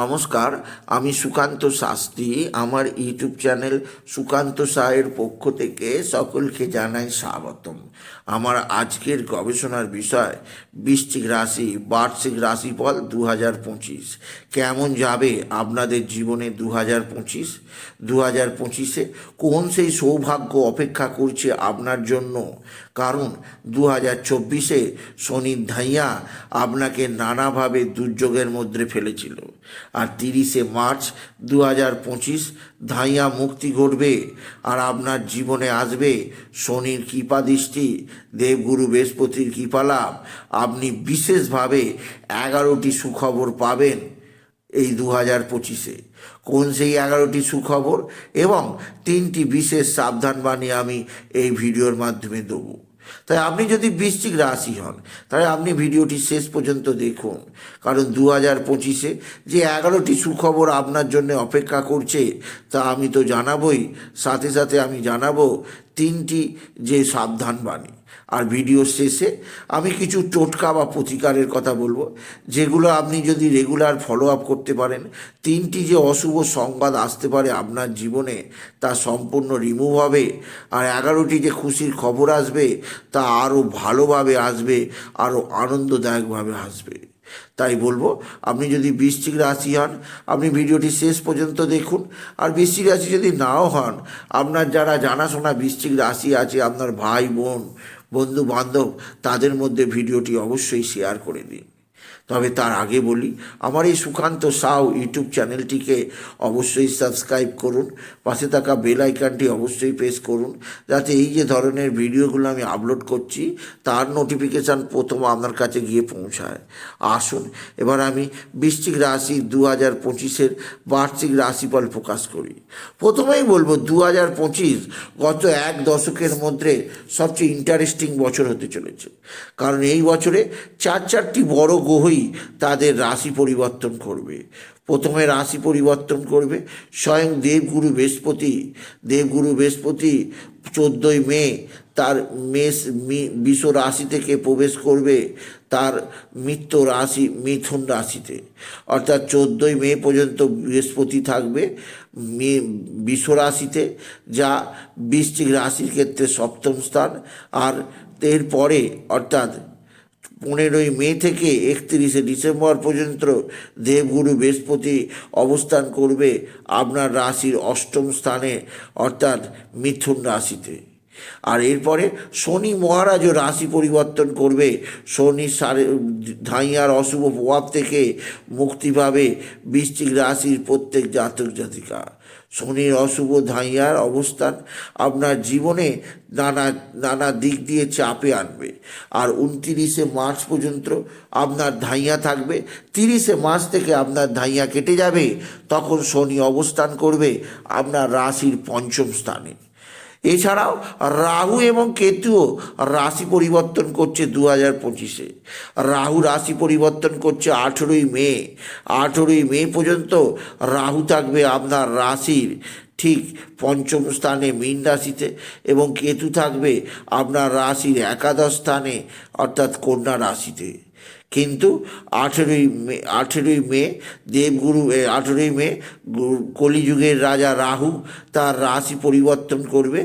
নমস্কার, আমি সুকান্ত শাস্ত্রী। আমার ইউটিউব চ্যানেল সুকান্ত সাহের পক্ষ থেকে সকলকে জানাই স্বাগতম। আমার আজকের গবেষণার বিষয়, বৃশ্চিক রাশি, বার্ষিক রাশিফল দু হাজার পঁচিশ। কেমন যাবে আপনাদের জীবনে দু হাজার পঁচিশ? দু হাজার পঁচিশে কোন সেই সৌভাগ্য অপেক্ষা করছে আপনার জন্য? কারণ দু হাজার চব্বিশে শনির ধাইয়া আপনাকে নানাভাবে দুর্যোগের মধ্যে ফেলেছিল। আর তিরিশে মার্চ দু হাজার পঁচিশ ধাইয়া মুক্তি ঘটবে আর আপনার জীবনে আসবে শনির কৃপা দৃষ্টি, দেবগুরু বৃহস্পতির কৃপা লাভ। আপনি বিশেষভাবে এগারোটি সুখবর পাবেন। এই দু হাজার পঁচিশে। কোন সেই এগারোটি সুখবর এবং তিনটি বিশেষ সাবধানবাণী আমি এই ভিডিওর মাধ্যমে দেবো? তাই আপনি যদি বৃশ্চিক রাশি হন, তাহলে আপনি ভিডিওটি শেষ পর্যন্ত দেখুন। কারণ দু হাজার পঁচিশে যে এগারোটি সুখবর আপনার জন্য অপেক্ষা করছে, তা আমি তো জানাবই। সাথে সাথে আমি জানাব তিনটি যে সাবধানবাণী আর ভিডিও শেষে আমি কিছু টোটকা বা প্রতিকারের কথা বলব, যেগুলো আপনি যদি রেগুলার ফলো আপ করতে পারেন, তিনটি যে অশুভ সংবাদ আসতে পারে আপনার জীবনে তা সম্পূর্ণ রিমুভ হবে আর এগারোটি যে খুশির খবর আসবে তা আরও ভালোভাবে আসবে, আরও আনন্দদায়কভাবে আসবে। তাই বলব, আপনি যদি বৃশ্চিক রাশি হন, আপনি ভিডিওটি শেষ পর্যন্ত দেখুন আর বৃশ্চিক রাশি যদি নাও হন, আপনার যারা জানাশোনা বৃশ্চিক রাশি আছে, আপনার ভাই, বোন বন্ধু বান্ধব তাদের মধ্যে ভিডিওটি অবশ্যই শেয়ার করে দিন। তবে তার আগে বলি, আমার এই সুকান্ত সাউ ইউটিউব চ্যানেলটিকে অবশ্যই সাবস্ক্রাইব করুন, পাশে থাকা বেল আইকনটি অবশ্যই প্রেস করুন, যাতে এই যে ধরনের ভিডিওগুলো আমি আপলোড করছি, তার নোটিফিকেশান প্রথম আপনার কাছে গিয়ে পৌঁছায়। আসুন, এবার আমি বৃশ্চিক রাশি দু হাজার পঁচিশের বার্ষিক রাশিফল প্রকাশ করি। প্রথমেই বলব দু হাজার পঁচিশ গত এক দশকের মধ্যে সবচেয়ে ইন্টারেস্টিং বছর হতে চলেছে। কারণ এই বছরে চার চারটি বড় গ্রহই তাদের রাশি পরিবর্তন করবে। প্রথমে রাশি পরিবর্তন করবে। স্বয়ং দেবগুরু বৃহস্পতি দেবগুরু বৃহস্পতি চোদ্দোই মে তার মেষ বিশ্ব রাশি থেকে প্রবেশ করবে তার মিত্র রাশি, মিথুন রাশিতে। অর্থাৎ চোদ্দোই মে পর্যন্ত বৃহস্পতি থাকবে মে বিশ্ব রাশিতে, যা বৃশ্চিক রাশির ক্ষেত্রে সপ্তম স্থান। আর এরপরে, অর্থাৎ পনেরোই মে থেকে একত্রিশে ডিসেম্বর পর্যন্ত দেবগুরু বৃহস্পতি অবস্থান করবে আপনার রাশির অষ্টম স্থানে, অর্থাৎ মিথুন রাশিতে। আর এরপরে শনি মহারাজও রাশি পরিবর্তন করবে। শনি সারে, ধাইয়ার অশুভ প্রভাব থেকে মুক্তি পাবে বৃশ্চিক রাশির প্রত্যেক জাতক জাতিকা। শনির অশুভ ধাইয়ার অবস্থান আপনার জীবনে নানা নানা দিক দিয়ে চাপে আনবে। আর উনতিরিশে মার্চ পর্যন্ত আপনার ধাইয়া থাকবে। তিরিশে মার্চ থেকে আপনার ধাইয়া কেটে যাবে। তখন শনি অবস্থান করবে আপনার রাশির পঞ্চম স্থানে। এছাড়াও রাহু এবং কেতুও রাশি পরিবর্তন করছে দু হাজার পঁচিশে। রাহু রাশি পরিবর্তন করছে আঠেরোই মে। আঠেরোই মে পর্যন্ত রাহু থাকবে আপনার রাশির ঠিক পঞ্চম স্থানে মীন রাশিতে এবং কেতু থাকবে আপনার রাশির একাদশ স্থানে অর্থাৎ কন্যা রাশিতে। কিন্তু আঠেরোই মে আঠেরোই মে, দেবগুরু আঠেরোই মে কলিযুগের রাজা রাহু তার রাশি পরিবর্তন করবে,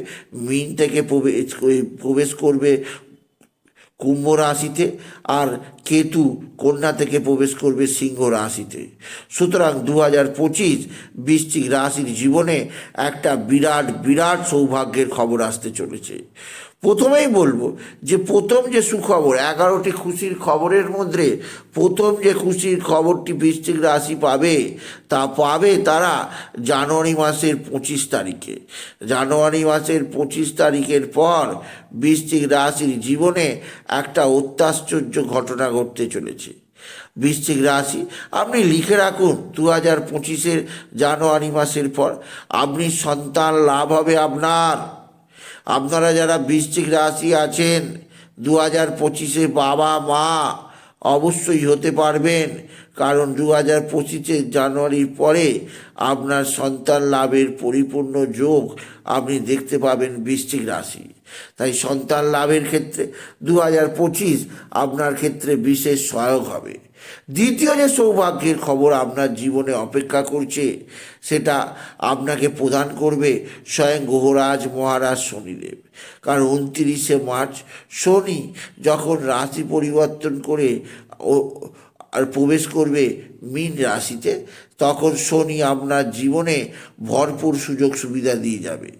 মিন থেকে প্রবেশ প্রবেশ করবে কুম্ভ রাশিতে আর কেতু কন্যা থেকে প্রবেশ করবে সিংহ রাশিতে। সুতরাং দু হাজার পঁচিশ বৃশ্চিক রাশির জীবনে একটা বিরাট বিরাট সৌভাগ্যের খবর আসতে চলেছে। প্রথমেই বলব যে প্রথম যে সুখবর, এগারোটি খুশির খবরের মধ্যে প্রথম যে খুশির খবরটি বৃশ্চিক রাশি পাবে, তা পাবে তারা জানুয়ারি মাসের পঁচিশ তারিখে। জানুয়ারি মাসের পঁচিশ তারিখের পর বৃশ্চিক রাশির জীবনে একটা অত্যাশ্চর্য ঘটনা ঘটতে চলেছে। বৃশ্চিক রাশি, আপনি লিখে রাখুন দু হাজার পঁচিশের জানুয়ারি মাসের পর, আপনি সন্তান লাভ হবে আপনার। আপনারা যারা বৃশ্চিক রাশি আছেন দু হাজার পঁচিশে বাবা মা অবশ্যই হতে পারবেন। কারণ দু হাজার পঁচিশে জানুয়ারির পরে আপনার সন্তান লাভের পরিপূর্ণ যোগ আপনি দেখতে পাবেন বৃশ্চিক রাশি। তাই সন্তান লাভের ক্ষেত্রে দু হাজার পঁচিশ আপনার ক্ষেত্রে বিশেষ সহায়ক হবে। দ্বিতীয় যে সৌভাগ্যের খবর আপনার জীবনে অপেক্ষা করছে, সেটা আপনাকে প্রদান করবে স্বয়ং গ্রহরাজ মহারাজ শনিদেব। কারণ উনত্রিশে মার্চ শনি যখন রাশি পরিবর্তন করে ও, আর প্রবেশ করবে মীন রাশিতে, তখন শনি আপনার জীবনে ভরপুর সুযোগ সুবিধা দিয়ে যাবে।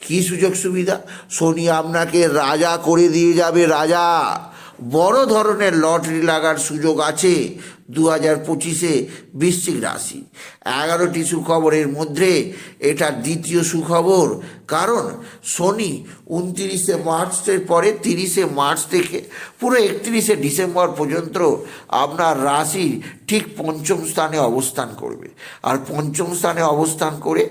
কী সুযোগ সুবিধা? শনি আপনাকে রাজা করে দিয়ে যাবে, রাজা। বড় ধরনের লটারি লাগার সুযোগ আছে দু হাজার পঁচিশে বৃশ্চিক রাশি। এগারোটি সুখবরের মধ্যে এটা দ্বিতীয় সুখবর, কারণ শনি উনতিরিশে মার্চের পরে তিরিশে মার্চ থেকে পুরো একত্রিশে ডিসেম্বর পর্যন্ত আপনার রাশির ঠিক পঞ্চম স্থানে অবস্থান করবে। আর পঞ্চম স্থানে অবস্থান করে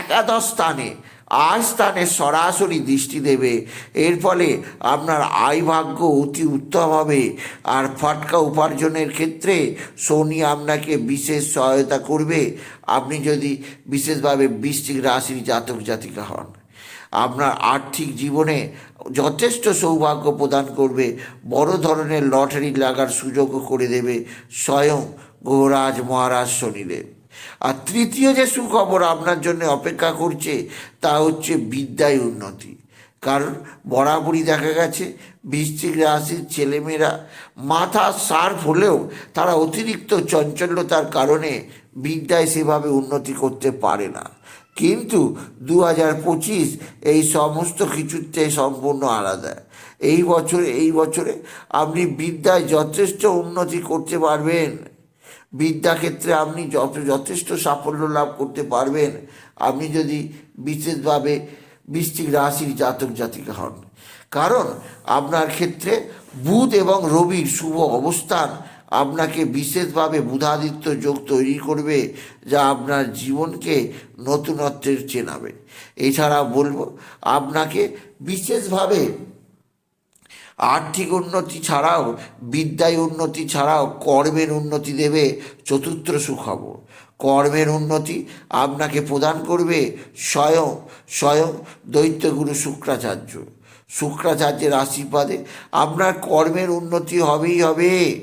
একাদশ স্থানে আয় স্থানে সরাসরি দৃষ্টি দেবে। এর ফলে আপনার আয় ভাগ্য অতি উত্তম হবে। আর ফাটকা উপার্জনের ক্ষেত্রে শনি আপনাকে বিশেষ সহায়তা করবে। আপনি যদি বিশেষভাবে বৃশ্চিক রাশির জাতক জাতিকা হন, আপনার আর্থিক জীবনে যথেষ্ট সৌভাগ্য প্রদান করবে। বড় ধরনের লটারি লাগার সুযোগও করে দেবে। স্বয়ং গৌরাজ মহারাজ শনিদেব। আর তৃতীয় যে সুখবর আপনার জন্য অপেক্ষা করছে, তা হচ্ছে বিদ্যায় উন্নতি। কারণ বরাবরই দেখা গেছে, বৃশ্চিক রাশির ছেলেমেয়েরা মাথা সার্ফ হলেও তারা অতিরিক্ত চঞ্চল্যতার কারণে বিদ্যায় সেভাবে উন্নতি করতে পারে না। কিন্তু দু হাজার পঁচিশ এই সমস্ত কিছুতে সম্পূর্ণ আলাদা। এই বছর, এই বছরে আপনি বিদ্যায় যথেষ্ট উন্নতি করতে পারবেন। বিদ্যাক্ষেত্রে আপনি যত যথেষ্ট সাফল্য লাভ করতে পারবেন, আপনি যদি বিশেষভাবে বৃশ্চিক রাশির জাতক জাতিকা হন। কারণ আপনার ক্ষেত্রে বুধ এবং রবির শুভ অবস্থান আপনাকে বিশেষভাবে বুধাদিত্য যোগ তৈরি করবে, যা আপনার জীবনকে নতুনত্বের চেনাবে। এছাড়া বলব, আপনাকে বিশেষভাবে আর্থিক উন্নতি ছাড়াও, বিদ্যায় উন্নতি ছাড়াও কর্মের উন্নতি দেবে চতুর্থ সুখবর। কর্মের উন্নতি আপনাকে প্রদান করবে স্বয়ং স্বয়ং দৈত্যগুরু শুক্রাচার্য। শুক্রাচার্যের আশীর্বাদে আপনার কর্মের উন্নতি হবেই হবে।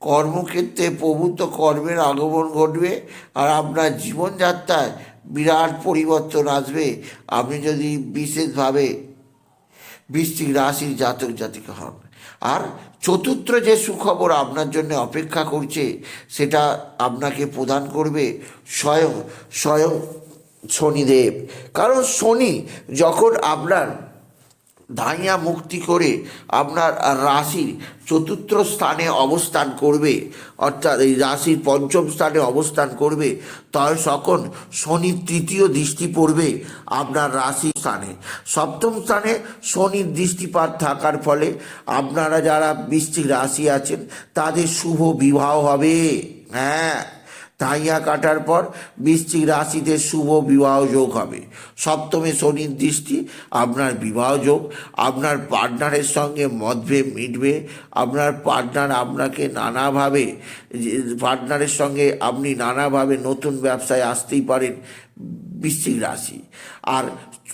কর্মক্ষেত্রে প্রভূত কর্মের আগমন ঘটবে আর আপনার জীবনযাত্রায় বিরাট পরিবর্তন আসবে। আপনি যদি বিশেষভাবে বৃশ্চিক রাশির জাতক জাতিকা হন আর চতুর্থ যে সুখবর আপনার জন্য অপেক্ষা করছে, সেটা আপনাকে প্রদান করবে স্বয়ং স্বয়ং শনিদেব। কারণ শনি যখন আপনার ধাইয়া মুক্তি করে আপনার রাশির চতুর্থ স্থানে অবস্থান করবে। অর্থাৎ এই রাশির পঞ্চম স্থানে অবস্থান করবে। তখন সকল শনির তৃতীয় দৃষ্টি পড়বে আপনার রাশি স্থানে। সপ্তম স্থানে শনির দৃষ্টিপাত থাকার ফলে আপনারা যারা বৃষ্টিক রাশি আছেন, তাদের শুভ বিবাহ হবে। হ্যাঁ। তাইয়া কাটার পর বৃশ্চিক রাশিতে শুভ বিবাহ যোগ হবে। সপ্তমে শনির দৃষ্টি, আপনার বিবাহ যোগ, আপনার পার্টনারের সঙ্গে মতভেদ মিটবে, আপনার পার্টনার আপনাকে নানাভাবে পার্টনারের সঙ্গে আপনি নানাভাবে নতুন ব্যবসায় আসতেই পারেন বৃশ্চিক রাশি। আর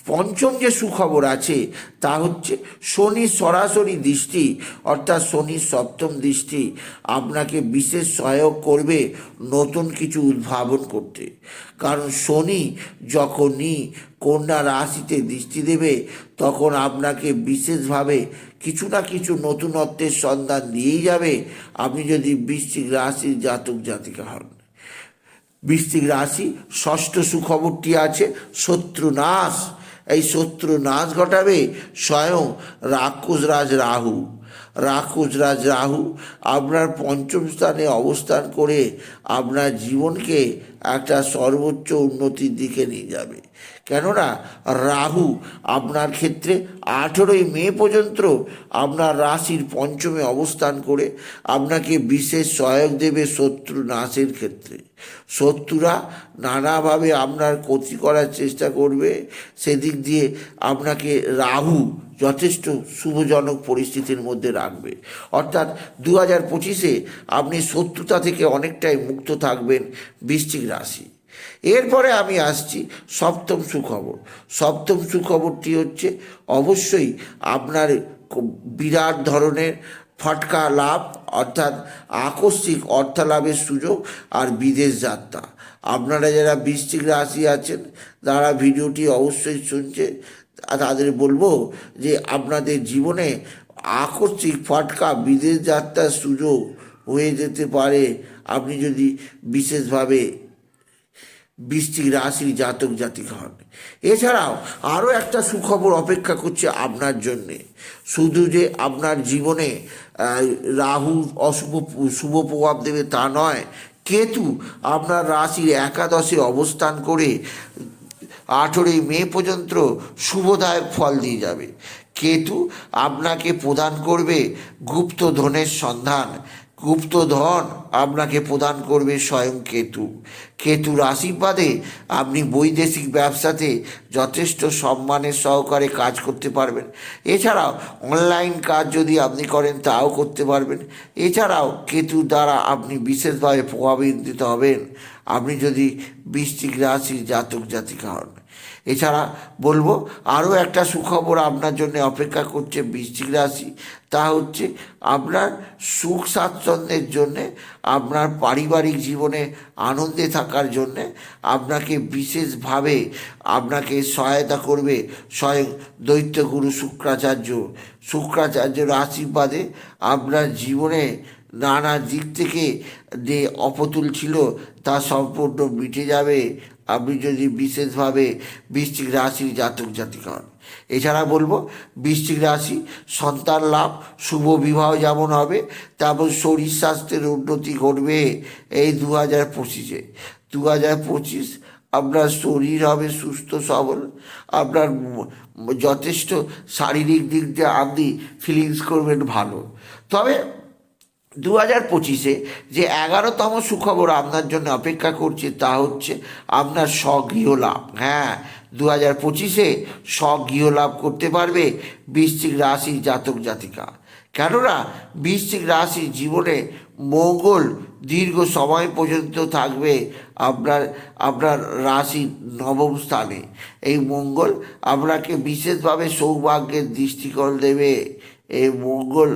পঞ্চম যে সুখবর আছে, তা হচ্ছে শনি সরাসরি দৃষ্টি, অর্থাৎ শনির সপ্তম দৃষ্টি আপনাকে বিশেষ সহায়ক করবে নতুন কিছু উদ্ভাবন করতে। কারণ শনি যখনই কন্যা রাশিতে দৃষ্টি দেবে, তখন আপনাকে বিশেষভাবে কিছু না কিছু নতুনত্বের সন্ধান দিয়েই যাবে। আপনি যদি বৃশ্চিক রাশির জাতক জাতিকা হন। বৃশ্চিক রাশি ষষ্ঠ সুখবরটি আছে শত্রু নাশ এই শত্রু নাচ ঘটাবে স্বয়ং রাক্ষসরাজ রাহু। রাক্ষসরাজ রাহু, আপনার পঞ্চম স্থানে অবস্থান করে আপনার জীবনকে একটা সর্বোচ্চ উন্নতির দিকে নিয়ে যাবে। কেননা রাহু আপনার ক্ষেত্রে আঠেরোই মে পর্যন্ত আপনার রাশির পঞ্চমে অবস্থান করে আপনাকে বিশেষ সহায়ক দেবে শত্রু নাশের ক্ষেত্রে। শত্রুরা নানাভাবে আপনার ক্ষতি করার চেষ্টা করবে। সেদিক দিয়ে আপনাকে রাহু যথেষ্ট শুভজনক পরিস্থিতির মধ্যে রাখবে। অর্থাৎ দু হাজার পঁচিশে আপনি শত্রুতা থেকে অনেকটাই মুক্ত থাকবেন বৃশ্চিক রাশি। এরপরে আমি আসছি সপ্তম সুখবর। সপ্তম সুখবরটি হচ্ছে, অবশ্যই আপনার বিরাট ধরনের ফটকা লাভ, অর্থাৎ আকস্মিক অর্থালাভের সুযোগ আর বিদেশ যাত্রা। আপনারা যারা বৃশ্চিক রাশি আছেন, তারা ভিডিওটি অবশ্যই শুনছে। তাদের বলব যে আপনাদের জীবনে আকস্মিক ফটকা, বিদেশ যাত্রার সুযোগ হয়ে যেতে পারে। আপনি যদি বিশেষভাবে বৃষ্টিক রাশির জাতক জাতিকা হন। এছাড়াও আরও একটা সুখবর অপেক্ষা করছে আপনার জন্যে। শুধু যে আপনার জীবনে রাহু অশুভ, শুভ প্রভাব দেবে তা নয়, কেতু আপনার রাশির একাদশে অবস্থান করে আঠেরোই মে পর্যন্ত শুভদায়ক ফল দিয়ে যাবে। কেতু আপনাকে প্রদান করবে গুপ্ত ধনের সন্ধান। গুপ্ত ধন আপনাকে প্রদান করবে স্বয়ং কেতু। কেতুর আশীর্বাদে আপনি বৈদেশিক ব্যবসাতে যথেষ্ট সম্মানের সহকারে কাজ করতে পারবেন। এছাড়াও অনলাইন কাজ যদি আপনি করেন, তাও করতে পারবেন। এছাড়াও কেতু দ্বারা আপনি বিশেষভাবে প্রভাবিত হবেন। আপনি যদি বৃশ্চিক রাশির জাতক জাতিকা হন। এছাড়া বলব আরও একটা সুখবর আপনার জন্য অপেক্ষা করছে বৃশ্চিক রাশি, তা হচ্ছে আপনার সুখ স্বাচ্ছন্দ্যের জন্যে, আপনার পারিবারিক জীবনে আনন্দে থাকার জন্যে আপনাকে বিশেষভাবে আপনাকে সহায়তা করবে স্বয়ং দৈত্যগুরু শুক্রাচার্য। শুক্রাচার্যের আশীর্বাদে আপনার জীবনে নানা দিক থেকে যে অপতুল ছিল তা সম্পূর্ণ মিটে যাবে। আপনি যদি বিশেষভাবে বৃশ্চিক রাশির জাতক জাতিকা হন, এছাড়া বলব বৃশ্চিক রাশি সন্তান লাভ, শুভ বিবাহ যেমন হবে, তেমন শরীর স্বাস্থ্যের উন্নতি ঘটবে এই দু হাজার পঁচিশে। দু হাজার পঁচিশ আপনার শরীর হবে সুস্থ, সবল, আপনার যথেষ্ট শারীরিক দিক দিয়ে আপনি ফিলিংস করবেন ভালো। তবে দু হাজার পঁচিশে যে এগারোতম সুখবর আপনার জন্য অপেক্ষা করছে তা হচ্ছে আপনার স্বগৃহ লাভ হ্যাঁ দু হাজার পঁচিশে স্বগৃহ লাভ করতে পারবে বৃশ্চিক রাশির জাতক জাতিকা। কেননা বৃশ্চিক রাশির জীবনে মঙ্গল দীর্ঘ সময় পর্যন্ত থাকবে আপনার আপনার রাশির নবম স্থানে। এই মঙ্গল আপনাকে বিশেষভাবে সৌভাগ্যের দৃষ্টিকোণ দেবে। এই মঙ্গল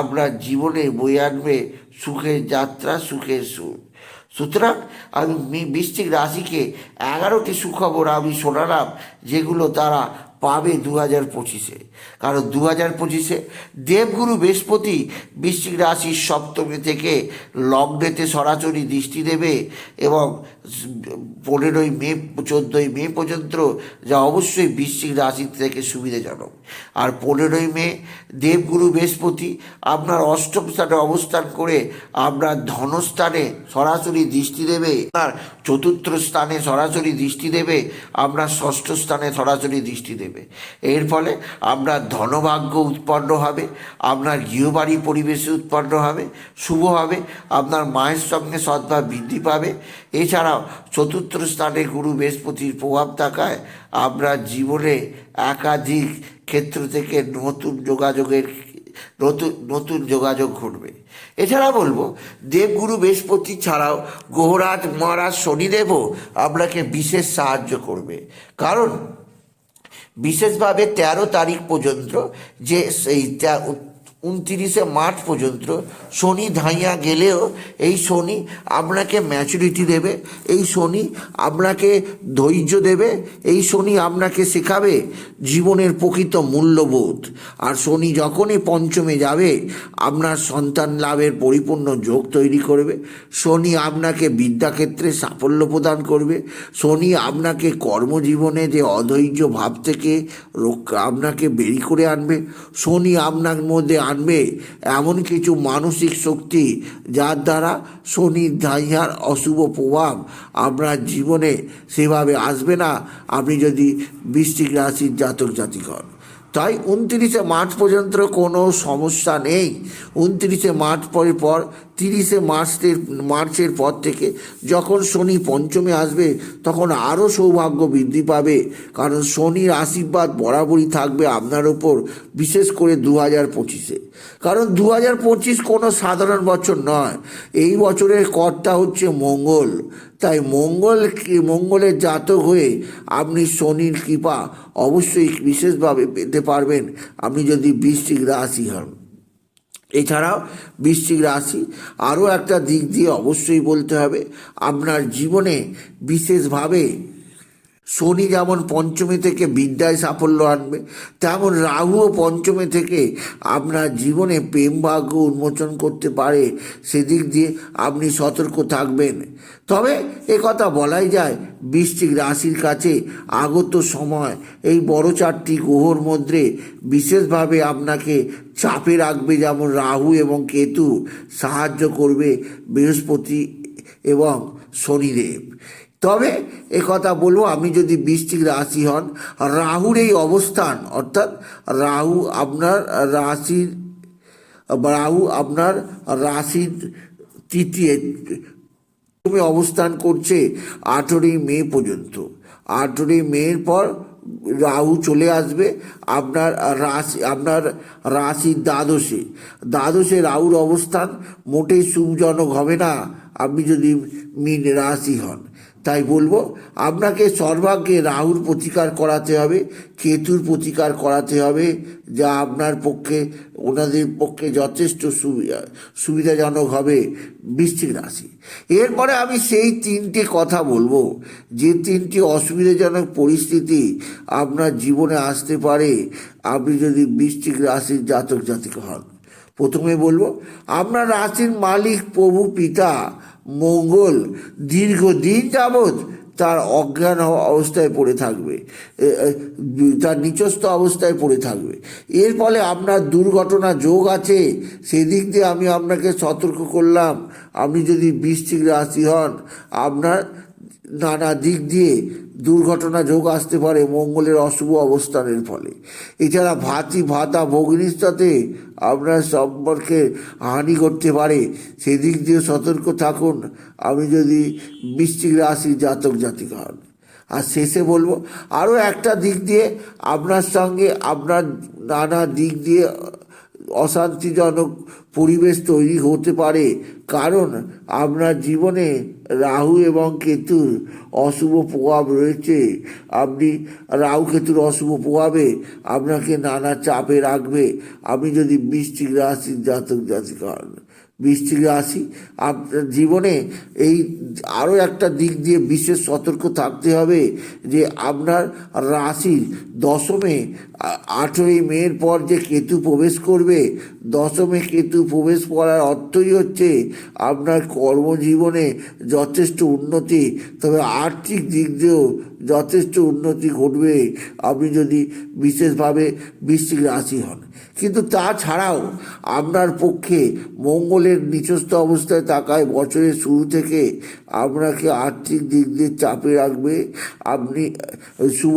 আপনার জীবনে বয়ে আনবে সুখের যাত্রা, সুখের সুখ সুতরাং আমি বৃষ্টিক রাশিকে এগারোটি সুখবর আমি শোনালাম, যেগুলো তারা পাবে দু হাজার পঁচিশে। কারণ দু হাজার পঁচিশে দেবগুরু বৃহস্পতি বৃশ্চিক রাশির সপ্তমী থেকে লগ্নেতে সরাসরি দৃষ্টি দেবে এবং পনেরোই মে, চোদ্দোই মে পর্যন্ত যা অবশ্যই বৃশ্চিক রাশি থেকে সুবিধাজনক। আর পনেরোই মে দেবগুরু বৃহস্পতি আপনার অষ্টম স্থানে অবস্থান করে আপনার ধনস্থানে সরাসরি দৃষ্টি দেবে, আপনার চতুর্থ স্থানে সরাসরি দৃষ্টি দেবে, আপনার ষষ্ঠ স্থানে সরাসরি দৃষ্টি দেবে। এর ফলে আপনার ধনভাগ্য উৎপন্ন হবে, আপনার গৃহবাড়ি পরিবেশে উৎপন্ন হবে, শুভ হবে, আপনার মায়ের সঙ্গে সদ্ভাব বৃদ্ধি পাবে। এছাড়াও চতুর্থ স্থানে গুরু বৃহস্পতির প্রভাব থাকায় আপনার জীবনে একাধিক ক্ষেত্র থেকে নতুন যোগাযোগের নতুন নতুন যোগাযোগ ঘটবে। এছাড়া বলব, দেবগুরু বৃহস্পতি ছাড়াও গ্রহরাজ মহারাজ শনিদেবও আপনাকে বিশেষ সাহায্য করবে। কারণ বিশেষভাবে তেরো তারিখ পর্যন্ত যে সেই উনতিরিশে মার্চ পর্যন্ত শনি ধাইয়া গেলেও এই শনি আপনাকে ম্যাচুরিটি দেবে, এই শনি আপনাকে ধৈর্য দেবে, এই শনি আপনাকে শেখাবে জীবনের প্রকৃত মূল্যবোধ। আর শনি যখনই পঞ্চমে যাবে, আপনার সন্তান লাভের পরিপূর্ণ যোগ তৈরি করবে, শনি আপনাকে বিদ্যাক্ষেত্রে সাফল্য প্রদান করবে, শনি আপনাকে কর্মজীবনে যে অধৈর্য ভাব থেকে রক্ষা আপনাকে বেরি করে আনবে, শনি আপনার মধ্যে আনবে এমন কিছু মানসিক শক্তি যার দ্বারা শনি ধাইয়ার অশুভ প্রভাব আপনার জীবনে সেভাবে আসবে না। আপনি যদি বৃষ্টিক রাশির জাতক জাতিক হন তাই উনত্রিশে মার্চ পর্যন্ত কোনো সমস্যা নেই। উনত্রিশে মার্চ পরের পর তিরিশে মার্চের মার্চের পর থেকে যখন শনি পঞ্চমে আসবে, তখন আরও সৌভাগ্য বৃদ্ধি পাবে। কারণ শনির আশীর্বাদ বরাবরই থাকবে আপনার ওপর, বিশেষ করে দু হাজার পঁচিশে। কারণ দু হাজার পঁচিশ কোনো সাধারণ বছর নয়। এই বছরের কর্তা হচ্ছে মঙ্গল। তাই মঙ্গল মঙ্গলের জাতক হয়ে আপনি শনির কৃপা অবশ্যই বিশেষভাবে পেতে পারবেন। আপনি যদি বৃশ্চিক রাশি হন। এছাড়াও বৃশ্চিক রাশি আরও একটা দিক দিয়ে অবশ্যই বলতে হবে আপনার জীবনে বিশেষভাবে শনি যেমন পঞ্চমী থেকে বিদ্যায় সাফল্য আনবে, তেমন রাহুও পঞ্চমী থেকে আপনার জীবনে প্রেম ভাগ্য উন্মোচন করতে পারে। সেদিক দিয়ে আপনি সতর্ক থাকবেন। তবে কথা বলাই যায়, বৃশ্চিক রাশির কাছে আগত সময়, এই বড় চারটি গ্রহর মধ্যে বিশেষভাবে আপনাকে চাপে রাখবে যেমন রাহু এবং কেতু, সাহায্য করবে বৃহস্পতি এবং শনিদেব। তবে এ কথা বলব, আমি যদি বৃষ্টিক রাশি হন, রাহুর এই অবস্থান, অর্থাৎ রাহু আপনার রাশির রাহু আপনার রাশির তৃতীয় অবস্থান করছে আঠেরোই মে পর্যন্ত। আঠেরোই মের পর রাহু চলে আসবে আপনার রাশি, আপনার রাশির দ্বাদশে। দ্বাদশে রাহুর অবস্থান মোটেই সুখজনক হবে না, আপনি যদি মিন রাশি হন। তাই বলব, আপনাকে সর্বাগ্যে রাহুর প্রতিকার করাতে হবে, কেতুর প্রতিকার করাতে হবে, যা আপনার পক্ষে, ওনাদের পক্ষে যথেষ্ট সুবিধা, সুবিধাজনক হবে বৃশ্চিক রাশি। এরপরে আমি সেই তিনটে কথা বলব, যে তিনটি অসুবিধাজনক পরিস্থিতি আপনার জীবনে আসতে পারে, আপনি যদি বৃশ্চিক রাশির জাতক জাতিকা হন। প্রথমে বলব, আপনার রাশির মালিক, প্রভু, পিতা মঙ্গল দীর্ঘদিন যাবৎ তার অজ্ঞান অবস্থায় পড়ে থাকবে। তার নিচস্থ অবস্থায় পড়ে থাকবে। এর ফলে আপনার দুর্ঘটনা যোগ আছে। সেদিক দিয়ে আমি আপনাকে সতর্ক করলাম। আপনি যদি বৃষ্টিক রাশি হন, আপনার নানা দিক দিয়ে দুর্ঘটনা যোগ আসতে পারে মঙ্গলের অশুভ অবস্থানের ফলে। এছাড়া ভাতি, ভাতা ভগ্নির সাথে আপনার সম্পর্কে হানি করতে পারে। সেদিক দিয়ে সতর্ক থাকুন। আমি যদি বৃশ্চিক রাশির জাতক জাতিকা হন। আর শেষে বলব, আরও একটা দিক দিয়ে আপনার সঙ্গে আপনার নানা দিক দিয়ে অশান্তিজনক পরিবেশ তৈরি হতে পারে। কারণ আপনার জীবনে রাহু এবং কেতুর অশুভ প্রভাব রয়েছে। আপনি রাহু কেতুর অশুভ প্রভাবে আপনাকে নানা চাপে রাখবে। আপনি যদি বৃষ্টিক রাশির জাতক জাতিকা হন বৃষ্টিক রাশি, আপনার জীবনে এই আরও একটা দিক দিয়ে বিশেষ সতর্ক থাকতে হবে যে আপনার রাশির দশমে আঠেরোই মের পর যে কেতু প্রবেশ করবে, দশমে কেতু প্রবেশ করার অর্থই হচ্ছে আপনার কর্মজীবনে যথেষ্ট উন্নতি। তবে আর্থিক দিক দিয়েও যথেষ্ট উন্নতি ঘটবে আপনি যদি বিশেষভাবে বৃশ্চিক রাশি হন। কিন্তু তাছাড়াও আপনার পক্ষে মঙ্গলের নিচস্থ অবস্থায় থাকায় বছরের শুরু থেকে আপনাকে আর্থিক দিক দিয়ে চাপে রাখবে। আপনি শুভ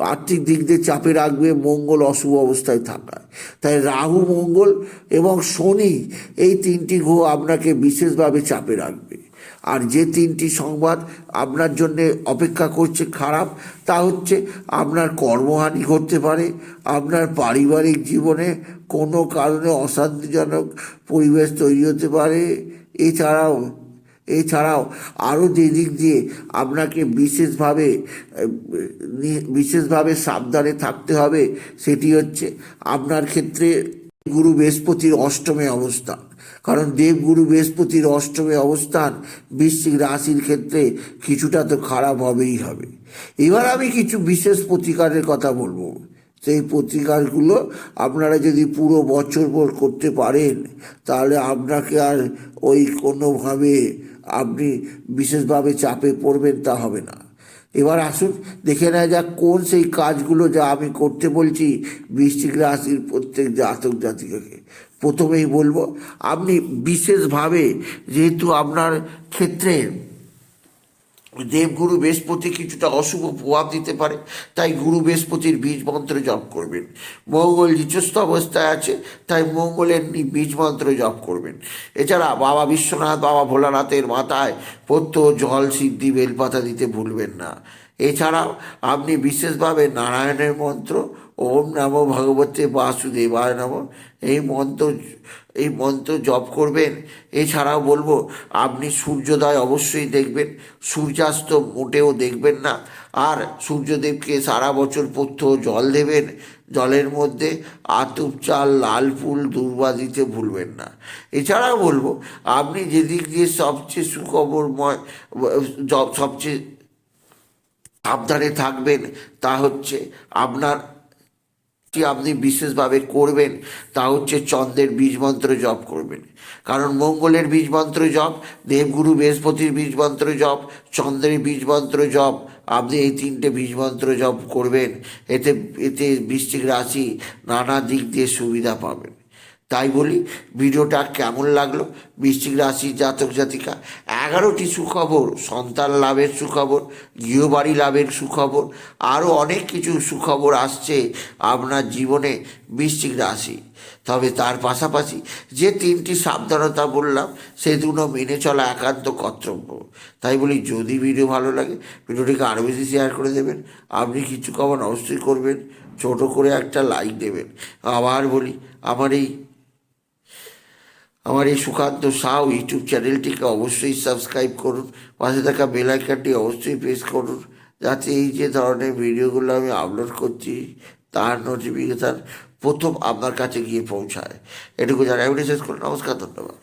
আর্থিক দিক দিয়ে চাপে রাখবে, মঙ্গল অশুভ অবস্থায় থাকায়। তাই রাহু, মঙ্গল এবং শনি এই তিনটি গ্রহ আপনাকে বিশেষভাবে চাপে রাখবে। আর যে তিনটি সংবাদ আপনার জন্য অপেক্ষা করছে খারাপ, তা হচ্ছে আপনার কর্মহানি ঘটতে পারে, আপনার পারিবারিক জীবনে কোনো কারণে অশান্তিজনক পরিবেশ তৈরি হতে পারে। এছাড়াও এছাড়াও আরও যে দিক দিয়ে আপনাকে বিশেষভাবে বিশেষভাবে সাবধানে থাকতে হবে, সেটি হচ্ছে আপনার ক্ষেত্রে গুরু বৃহস্পতির অষ্টমে অবস্থান। কারণ দেবগুরু বৃহস্পতির অষ্টমে অবস্থান বৃশ্চিক রাশির ক্ষেত্রে কিছুটা তো খারাপ হবেই হবে। এবার আমি কিছু বিশেষ প্রতিকারের কথা বলব। সেই প্রতিকারগুলো আপনারা যদি পুরো বছর পর করতে পারেন, তাহলে আপনাকে আর ওই কোনোভাবে আপনি বিশেষভাবে চাপে পড়বেন, তা হবে না। এবার আসুন, দেখে নেওয়া যাক কোন সেই কাজগুলো যা আমি করতে বলছি বৃষ্টিক রাশির প্রত্যেক জাতক জাতিকাকে। প্রথমেই বলব, আপনি বিশেষভাবে যেহেতু আপনার ক্ষেত্রে দেবগুরু বৃহস্পতি কিছুটা অশুভ প্রভাব দিতে পারে, তাই গুরু বৃহস্পতির বীজ মন্ত্র জপ করবেন। মঙ্গল নিচস্থ অবস্থায় আছে, তাই মঙ্গলের বীজ মন্ত্র জপ করবেন। এছাড়া বাবা বিশ্বনাথ, বাবা ভোলানাথের মাথায় পত্য জল, সিদ্ধি, বেলপাতা দিতে ভুলবেন না। এছাড়াও আপনি বিশেষভাবে নারায়ণের মন্ত্র, ওম নমো ভগবতে বাসুদেবায় নম, এই মন্ত্র এই মন্ত্র জপ করবেন। এছাড়াও বলব, আপনি সূর্যোদয় অবশ্যই দেখবেন। সূর্যাস্ত মোটেও দেখবেন না। আর সূর্যদেবকে সারা বছর পথ্য জল দেবেন। জলের মধ্যে আতুপ চাল, লাল ফুল, দুর্বা দিতে ভুলবেন না। এছাড়াও বলব, আপনি যেদিক দিয়ে সবচেয়ে সুখবরময় সবচেয়ে সাবধানে থাকবেন তা হচ্ছে আপনার যে আপনি বিশেষভাবে করবেন, তা হচ্ছে চন্দ্রের বীজ মন্ত্র জপ করবেন। কারণ মঙ্গলের বীজ মন্ত্র জপ, দেবগুরু বৃহস্পতির বীজ মন্ত্র জপ, চন্দ্রের বীজ মন্ত্র জপ, আপনি এই তিনটে বীজ মন্ত্র জপ করবেন। এতে এতে বৃশ্চিক রাশি নানা দিক দিয়ে সুবিধা পাবেন। তাই বলি, ভিডিওটা কেমন লাগল? বৃশ্চিক রাশির জাতক জাতিকা, এগারোটি সুখবর, সন্তান লাভের সুখবর, গৃহবাড়ি লাভের সুখবর আরও অনেক কিছু সুখবর আসছে আপনার জীবনে বৃশ্চিক রাশি। তবে তার পাশাপাশি যে তিনটি সাবধানতা বললাম সেগুলো মেনে চলা একান্ত কর্তব্য। তাই বলি, যদি ভিডিও ভালো লাগে, ভিডিওটিকে আরও বেশি শেয়ার করে দেবেন। আপনি কিছু কমান অবশ্যই করবেন। ছোট করে একটা লাইক দেবেন আবার বলি, আমার এই আমার এই সুকান্ত সাউ ইউটিউব চ্যানেলটিকে অবশ্যই সাবস্ক্রাইব করুন। পাশে থাকা বেল আইকনটি অবশ্যই প্রেস করুন। যাতে এই যে ধরনের ভিডিওগুলো আমি আপলোড করছি, তার নোটিফিকেশান প্রথম আপনার কাছে গিয়ে পৌঁছায়। এটুকু জানাই। শেষ করুন নমস্কার, ধন্যবাদ।